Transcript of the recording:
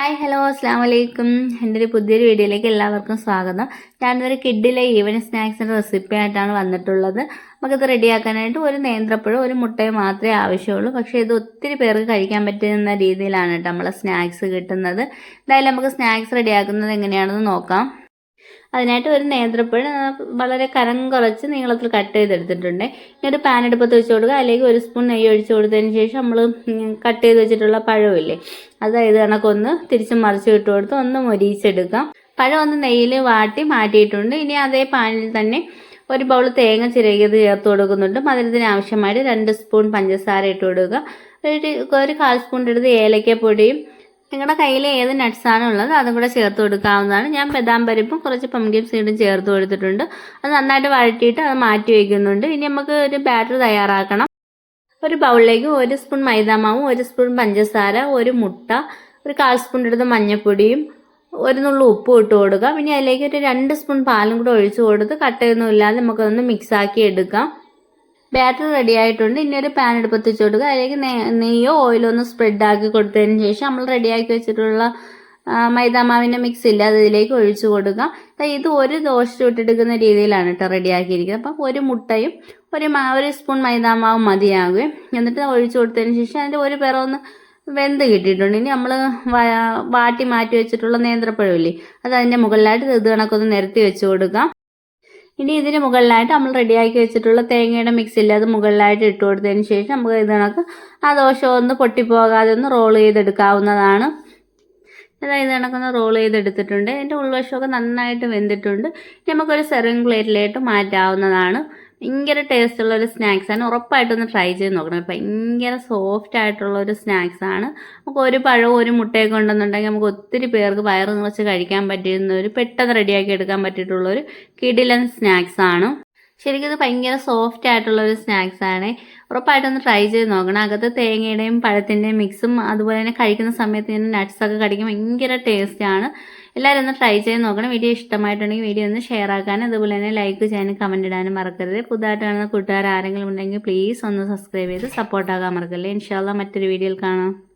Hi hello അസ്സാം വലൈക്കും എന്റെ ഒരു പുതിയൊരു വീഡിയോയിലേക്ക് എല്ലാവർക്കും സ്വാഗതം. ഞാനൊരു കിഡിലെ ഈവനിങ് സ്നാക്സിന്റെ റെസിപ്പി ആയിട്ടാണ് വന്നിട്ടുള്ളത്. നമുക്കിത് റെഡിയാക്കാനായിട്ട് ഒരു നേന്ത്രപ്പഴം ഒരു മുട്ടയും മാത്രമേ ആവശ്യമുള്ളൂ. പക്ഷേ ഇത് ഒത്തിരി പേർക്ക് കഴിക്കാൻ പറ്റുന്ന രീതിയിലാണ് കേട്ടോ നമ്മളെ സ്നാക്സ് കിട്ടുന്നത്. എന്തായാലും നമുക്ക് സ്നാക്സ് റെഡിയാക്കുന്നത് എങ്ങനെയാണെന്ന് നോക്കാം. അതിനായിട്ട് ഒരു നേന്ത്രപ്പഴം വളരെ കനം കുറച്ച് നീളത്തിൽ കട്ട് ചെയ്തെടുത്തിട്ടുണ്ട്. ഒരു പാൻ എടുപ്പത്ത് വെച്ച് കൊടുക്കുക. അല്ലെങ്കിൽ ഒരു സ്പൂൺ നെയ്യ് ഒഴിച്ച് കൊടുത്തതിന് ശേഷം നമ്മൾ കട്ട് ചെയ്ത് വെച്ചിട്ടുള്ള പഴമില്ലേ? അതായത് കണക്കൊന്ന് തിരിച്ച് മറിച്ച് വിട്ട് കൊടുത്ത് ഒന്ന് മൊരിയിച്ചെടുക്കാം പഴം ഒന്ന് നെയ്യിൽ വാട്ടി മാറ്റിയിട്ടുണ്ട്. ഇനി അതേ പാനിൽ തന്നെ ഒരു ബൗൾ തേങ്ങ ചിരകിയത് ചേർത്ത് കൊടുക്കുന്നുണ്ട്. മധുരത്തിന് ആവശ്യമായിട്ട് രണ്ട് സ്പൂൺ പഞ്ചസാര ഇട്ട് കൊടുക്കുക. ഒരു ഒരു കാൽ സ്പൂൺ എടുത്ത് ഏലക്കപ്പൊടിയും നിങ്ങളുടെ കയ്യിൽ ഏത് നട്ട്സാണ് ഉള്ളത് അതും കൂടെ ചേർത്ത് കൊടുക്കാവുന്നതാണ്. ഞാൻ ബദാം പരിപ്പും കുറച്ച് പമ്പിൻ സീഡും ചേർത്ത് കൊടുത്തിട്ടുണ്ട്. അത് നന്നായിട്ട് വഴറ്റിയിട്ട് അത് മാറ്റി വയ്ക്കുന്നുണ്ട് ഇനി നമുക്ക് ഒരു ബാറ്റർ തയ്യാറാക്കണം. ഒരു ബൗളിലേക്ക് ഒരു സ്പൂൺ മൈദാമാവും ഒരു സ്പൂൺ പഞ്ചസാര ഒരു മുട്ട ഒരു കാൽ സ്പൂൺ എടുത്ത് മഞ്ഞൾപ്പൊടിയും ഒരു നുള്ളു ഉപ്പും ഇട്ട് കൊടുക്കാം. ഇനി അതിലേക്ക് ഒരു രണ്ട് സ്പൂൺ പാലും കൂടെ ഒഴിച്ചു കൊടുത്ത് കട്ടയൊന്നും ഇല്ലാതെ നമുക്കതൊന്ന് മിക്സാക്കി എടുക്കാം. ബാറ്റർ റെഡി ആയിട്ടുണ്ട്. ഇനി ഒരു പാൻ എടുപ്പത്ത് വെച്ച് കൊടുക്കുക. അതിലേക്ക് നെയ്യോ ഓയിലോ ഒന്ന് സ്പ്രെഡ് ആക്കി കൊടുത്തതിന് ശേഷം നമ്മൾ റെഡിയാക്കി വെച്ചിട്ടുള്ള മൈദാമാവിന്റെ മിക്സ് ഇല്ല അത് ഇതിലേക്ക് ഒഴിച്ചു കൊടുക്കുക. ഇത് ഒരു ദോശ ചുട്ടെടുക്കുന്ന രീതിയിലാണ് കേട്ടോ റെഡിയാക്കിയിരിക്കുന്നത് അപ്പം ഒരു മുട്ടയും ഒരു മാ ഒരു സ്പൂൺ മൈദാമാവും മതിയാകുകയും. എന്നിട്ട് ഒഴിച്ചു കൊടുത്തതിന് ശേഷം അതിന്റെ ഒരു പിറവൊന്ന് വെന്ത് കിട്ടിയിട്ടുണ്ട്. ഇനി നമ്മൾ വാട്ടി മാറ്റി വെച്ചിട്ടുള്ള നേന്ത്രപ്പഴമില്ലേ അത് അതിന്റെ മുകളിലായിട്ട് ഇത് കണക്കൊന്ന് നിരത്തി വെച്ച് കൊടുക്കാം. ഇനി ഇതിന് മുകളിലായിട്ട് നമ്മൾ റെഡിയാക്കി വെച്ചിട്ടുള്ള തേങ്ങയുടെ മിക്സിൽ അത് മുകളിലായിട്ട് ഇട്ട് കൊടുത്തതിന് ശേഷം നമുക്ക് ഇത് ആ ദോശ ഒന്ന് പൊട്ടിപ്പോകാതെ ഒന്ന് റോൾ ചെയ്തെടുക്കാവുന്നതാണ്. അതായത് കണക്കൊന്ന് റോൾ ചെയ്തെടുത്തിട്ടുണ്ട്. ഇതിന്റെ ഉൾവശമൊക്കെ നന്നായിട്ട് വെന്തിട്ടുണ്ട്. നമുക്കൊരു സെറിംഗ് പ്ലേറ്റിലേക്ക് മാറ്റാവുന്നതാണ്. ഭയങ്കര ടേസ്റ്റുള്ള ഒരു സ്നാക്സ് സ്നാക്സാണ് ഉറപ്പായിട്ടൊന്ന് ട്രൈ ചെയ്ത് നോക്കണം. ഭയങ്കര സോഫ്റ്റ് ആയിട്ടുള്ള ഒരു സ്നാക്സ് ആണ്. നമുക്ക് ഒരു പഴവും ഒരു മുട്ടയൊക്കെ ഉണ്ടെന്നുണ്ടെങ്കിൽ നമുക്ക് ഒത്തിരി പേർക്ക് വയറ് നിറച്ച് കഴിക്കാൻ പറ്റുന്ന ഒരു പെട്ടെന്ന് റെഡിയാക്കി എടുക്കാൻ പറ്റിയിട്ടുള്ള ഒരു സ്നാക്സ് സ്നാക്സാണ് ശരിക്കും ഇത് ഭയങ്കര സോഫ്റ്റ് ആയിട്ടുള്ള ഒരു സ്നാക്സ് ആണ്. ഉറപ്പായിട്ടൊന്ന് ട്രൈ ചെയ്ത് നോക്കണം. അകത്ത് തേങ്ങയുടെയും പഴത്തിന്റെയും മിക്സും അതുപോലെ തന്നെ കഴിക്കുന്ന സമയത്ത് ഇങ്ങനെ നട്ട്സൊക്കെ കടിക്കും ഭയങ്കര ആണ്. എല്ലാവരും ഒന്ന് ട്രൈ ചെയ്ത് നോക്കണം. വീഡിയോ ഇഷ്ടമായിട്ടുണ്ടെങ്കിൽ വീഡിയോ ഒന്ന് ഷെയർ ആക്കാനും അതുപോലെ തന്നെ ലൈക്ക് ചെയ്യാനും കമന്റ് ഇടാനും മറക്കരുത്. പുതുതായിട്ട് കാണുന്ന കൂട്ടുകാർ ആരെങ്കിലും ഉണ്ടെങ്കിൽ പ്ലീസ് ഒന്ന് സബ്സ്ക്രൈബ് ചെയ്ത് സപ്പോർട്ടാകാൻ മറക്കല്ലേ ഇൻഷാല്ല മറ്റൊരു വീഡിയോയിൽ കാണാം.